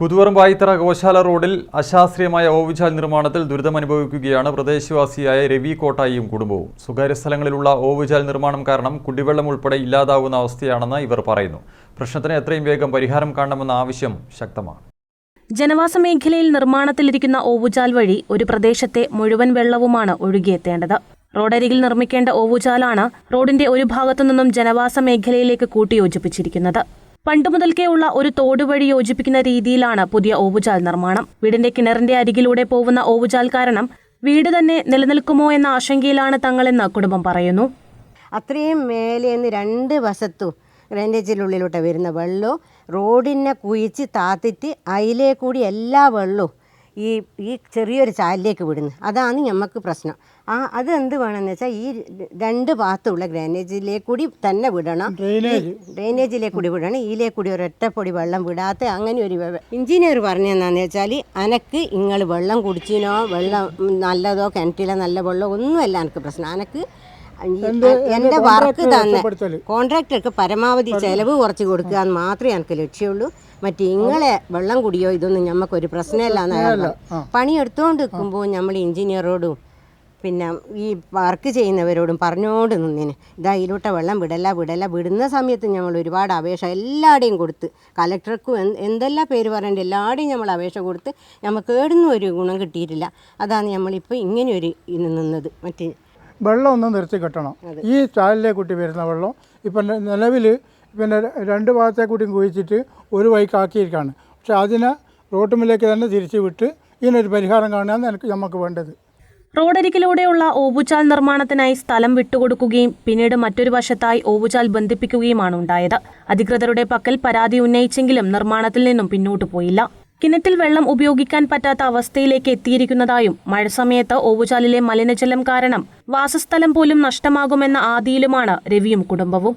കുതുവറം വായിത്തറ ഗോശാല റോഡിൽ അശാസ്ത്രീയമായ ഓവുചാൽ നിർമ്മാണത്തിൽ ദുരിതമനുഭവിക്കുകയാണ് പ്രദേശവാസിയായ രവി കോട്ടായിയും കുടുംബവും. സ്വകാര്യ സ്ഥലങ്ങളിലുള്ള ഓവുചാൽ നിർമ്മാണം കാരണം കുടിവെള്ളം ഉൾപ്പെടെ ഇല്ലാതാവുന്ന അവസ്ഥയാണെന്ന് ഇവർ പറയുന്നു. പ്രശ്നത്തിന് എത്രയും വേഗം പരിഹാരം കാണണമെന്ന ആവശ്യം ശക്തമാണ്. ജനവാസ മേഖലയിൽ നിർമ്മാണത്തിലിരിക്കുന്ന ഓവുചാൽ വഴി ഒരു പ്രദേശത്തെ മുഴുവൻ വെള്ളവുമാണ് ഒഴുകിയെത്തേണ്ടത്. റോഡരികിൽ നിർമ്മിക്കേണ്ട ഓവുചാലാണ് റോഡിന്റെ ഒരു ഭാഗത്തു നിന്നും ജനവാസ മേഖലയിലേക്ക് കൂട്ടിയോജിപ്പിച്ചിരിക്കുന്നത്. പണ്ടു മുതൽക്കേ ഉള്ള ഒരു തോട് വഴി യോജിപ്പിക്കുന്ന രീതിയിലാണ് പുതിയ ഓവുചാൽ നിർമ്മാണം. വീടിന്റെ കിണറിന്റെ അരികിലൂടെ പോകുന്ന ഓവുചാൽ കാരണം വീട് തന്നെ നിലനിൽക്കുമോ എന്ന ആശങ്കയിലാണ് തങ്ങളെന്ന് കുടുംബം പറയുന്നു. അത്രയും മേലേന്ന് രണ്ട് വശത്തും ഗ്രൈൻഡേജിനുള്ളിലോട്ട് വരുന്ന വെള്ളവും റോഡിനെ കുഴിച്ച് താത്തിട്ട് അതിലേ കൂടി എല്ലാ വെള്ളവും ഈ ഈ ചെറിയൊരു ചാലിലേക്ക് വിടുന്നത് അതാണ് നമുക്ക് പ്രശ്നം. ആ അത് എന്ത് വേണമെന്ന് വെച്ചാൽ ഈ രണ്ട് ഭാഗത്തുള്ള ഗ്രൈനേജിലേ കൂടി തന്നെ വിടണം. ഡ്രെയിനേജിലേ കൂടി വിടണം. ഇതിലേ കൂടി ഒരൊറ്റപ്പൊടി വെള്ളം വിടാത്ത അങ്ങനെ ഒരു എഞ്ചിനീയർ എഞ്ചിനീയർ പറഞ്ഞതെന്നാന്ന് വെച്ചാൽ അനക്ക് നിങ്ങൾ വെള്ളം കുടിച്ചിനോ വെള്ളം നല്ലതോ കിണറ്റിലെ നല്ല വെള്ളം ഒന്നുമല്ല എനിക്ക് പ്രശ്നം. അനക്ക് എന്റെ വർക്ക് തന്നെ കോൺട്രാക്ടർക്ക് പരമാവധി ചിലവ് കുറച്ച് കൊടുക്കുക എന്ന് മാത്രമേ എനിക്ക് ലക്ഷ്യമുള്ളൂ മറ്റേ ഇങ്ങളെ വെള്ളം കുടിയോ? ഇതൊന്നും ഞമ്മക്കൊരു പ്രശ്നമില്ല. എന്നാണ് പണിയെടുത്തോണ്ട് നിൽക്കുമ്പോൾ നമ്മൾ എഞ്ചിനീയറോടും പിന്നെ ഈ വർക്ക് ചെയ്യുന്നവരോടും പറഞ്ഞോണ്ട് നിന്നിന്. ഇതാ ഇതിലോട്ട് വെള്ളം വിടല്ല വിടല്ല വിടുന്ന സമയത്ത് ഞങ്ങൾ ഒരുപാട് അപേക്ഷ എല്ലാവരുടെയും കൊടുത്ത് കലക്ടർക്കും എന്ത് എന്തെല്ലാം പേര് പറയേണ്ട എല്ലാവരുടെയും നമ്മൾ അപേക്ഷ കൊടുത്ത് നമുക്ക് ഏടുന്നും ഒരു ഗുണം കിട്ടിയിട്ടില്ല. അതാണ് നമ്മളിപ്പോൾ ഇങ്ങനെ ഒരു ഇന്ന് നിന്നത്. മറ്റേ വെള്ളം ഒന്നും നിർത്തി കെട്ടണം. ഈ ചാലിലെ കുട്ടി വരുന്ന വെള്ളം ഇപ്പം നിലവിൽ പിന്നെ രണ്ട് ഭാഗത്തെ കൂട്ടിയും കുഴിച്ചിട്ട് ഒരു വൈക്കാക്കിയിരിക്കുകയാണ് പക്ഷെ അതിനെ റോട്ടുമിലേക്ക് തന്നെ തിരിച്ചു വിട്ട് ഇതിനൊരു പരിഹാരം കാണാൻ എനിക്ക് നമുക്ക് വേണ്ടത്. റോഡരികിലൂടെയുള്ള ഓവുചാൽ നിർമ്മാണത്തിനായി സ്ഥലം വിട്ടുകൊടുക്കുകയും പിന്നീട് മറ്റൊരു വശത്തായി ഓവുചാൽ ബന്ധിപ്പിക്കുകയുമാണ് ഉണ്ടായത്. അധികൃതരുടെ പക്കൽ പരാതി ഉന്നയിച്ചെങ്കിലും നിർമ്മാണത്തിൽ നിന്നും പിന്നോട്ടു പോയില്ല. കിണറ്റിൽ വെള്ളം ഉപയോഗിക്കാൻ പറ്റാത്ത അവസ്ഥയിലേക്ക് എത്തിയിരിക്കുന്നതായും മഴ സമയത്ത് ഓവുചാലിലെ മലിനജലം കാരണം വാസസ്ഥലം പോലും നഷ്ടമാകുമെന്ന ആദിയിലുമാണ് രവിയും കുടുംബവും.